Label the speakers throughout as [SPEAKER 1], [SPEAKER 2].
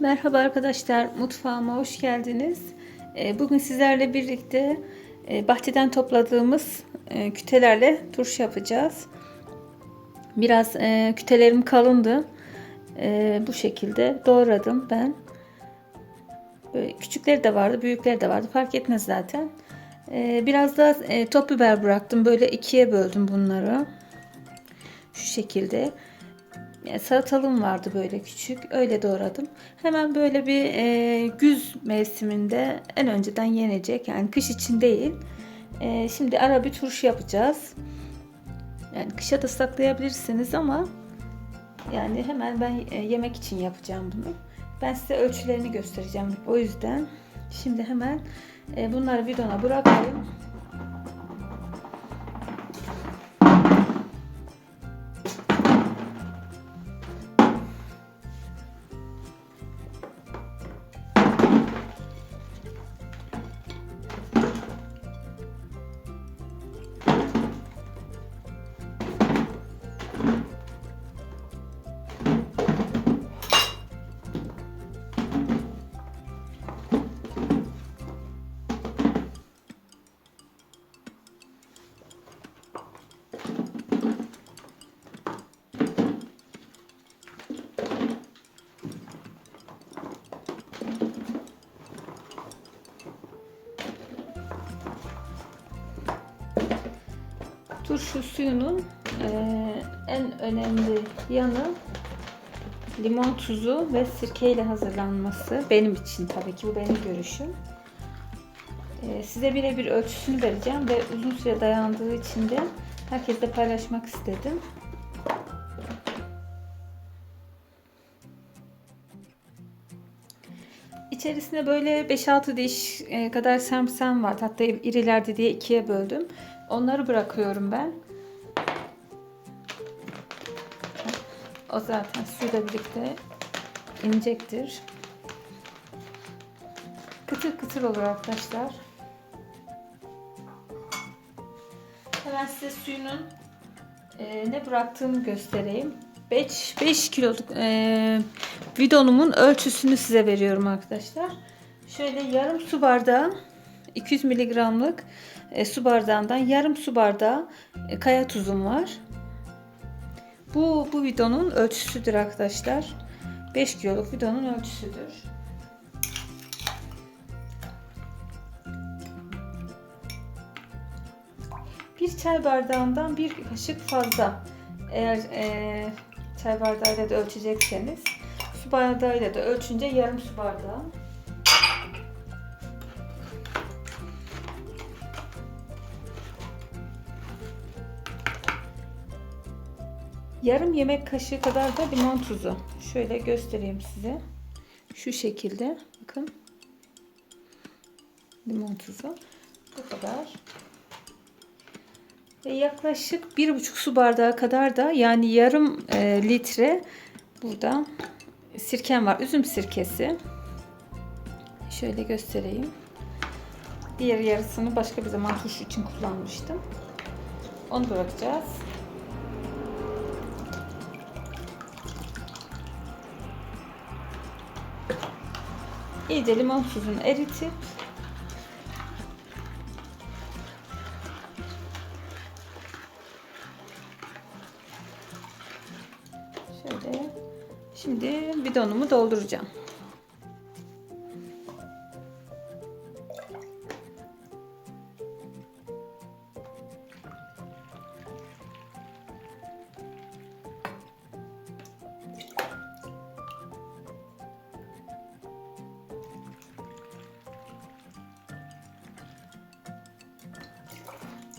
[SPEAKER 1] Merhaba arkadaşlar, mutfağıma hoş geldiniz. Ee, Bugün sizlerle birlikte e, bahçeden topladığımız e, kütelerle turşu yapacağız. Biraz e, kütelerim kalındı. Bu şekilde doğradım ben. Küçükleri de vardı, büyükleri de vardı. Fark etmez zaten. Biraz da top biber bıraktım. Böyle ikiye böldüm bunları. Şu şekilde. Yani salatalım vardı böyle küçük. Öyle doğradım. Hemen böyle bir e, güz mevsiminde en önceden yenecek. Yani kış için değil. E, şimdi ara bir turşu yapacağız. Yani kışa da saklayabilirsiniz ama yani hemen ben e, yemek için yapacağım bunu. Ben size ölçülerini göstereceğim. O yüzden şimdi hemen e, bunları bidona bırakayım. Turşu suyunun eee, en önemli yanı limon tuzu ve sirke ile hazırlanması. Benim için tabii ki bu benim görüşüm. Eee, size birebir ölçüsünü vereceğim ve uzun süre dayandığı için de herkesle paylaşmak istedim. İçerisinde böyle 5-6 diş e, kadar semsem var. Hatta irilerde diye ikiye böldüm. Onları bırakıyorum ben. O zaten suyla birlikte inecektir. Kıtır kıtır olur arkadaşlar. Hemen size suyunun e, ne bıraktığımı göstereyim. 5 5 kiloluk e, bidonumun ölçüsünü size veriyorum arkadaşlar. Şöyle yarım su bardağı 200 miligramlık e, su bardağından yarım su bardağı e, kaya tuzum var. Bu bu bidonun ölçüsüdür arkadaşlar. 5 kiloluk bidonun ölçüsüdür. Bir çay bardağından bir kaşık fazla. Eğer e, çay bardağıyla da ölçecekseniz su bardağıyla da ölçünce yarım su bardağı. Yarım yemek kaşığı kadar da limon tuzu. Şöyle göstereyim size. Şu şekilde. Bakın. Limon tuzu. Bu kadar. Ve yaklaşık bir buçuk su bardağı kadar da yani yarım e, litre burada sirkem var. Üzüm sirkesi. Şöyle göstereyim. Diğer yarısını başka bir zaman turşu için kullanmıştım. Onu bırakacağız. İyice limon tuzunu eritip şöyle şimdi bidonumu dolduracağım.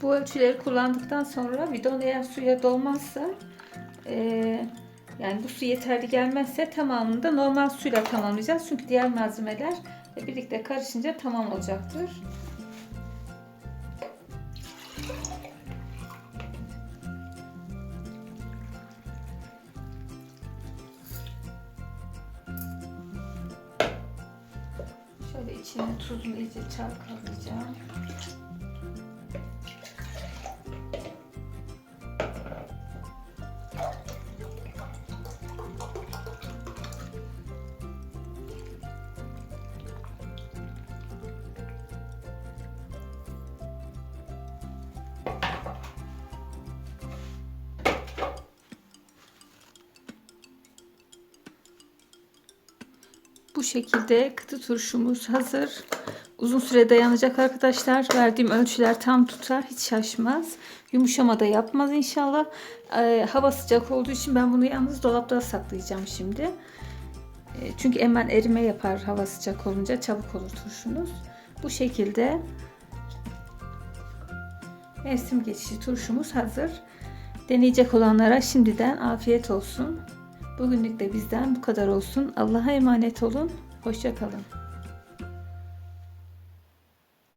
[SPEAKER 1] Bu ölçüleri kullandıktan sonra bidon eğer suya dolmazsa eee, yani bu su yeterli gelmezse tamamını da normal suyla tamamlayacağız. Çünkü diğer malzemeler birlikte karışınca tamam olacaktır. Şöyle içine tuzunu iyice çalkalayacağım. Bu şekilde kıtı turşumuz hazır. Uzun süre dayanacak arkadaşlar. Verdiğim ölçüler tam tutar. Hiç şaşmaz. Yumuşama da yapmaz inşallah. Ee, hava sıcak olduğu için ben bunu yalnız dolapta saklayacağım şimdi. Ee, çünkü hemen erime yapar hava sıcak olunca. Çabuk olur turşunuz. Bu şekilde mevsim geçişi turşumuz hazır. Deneyecek olanlara şimdiden afiyet olsun. Bugünlük de bizden bu kadar olsun. Allah'a emanet olun. Hoşçakalın.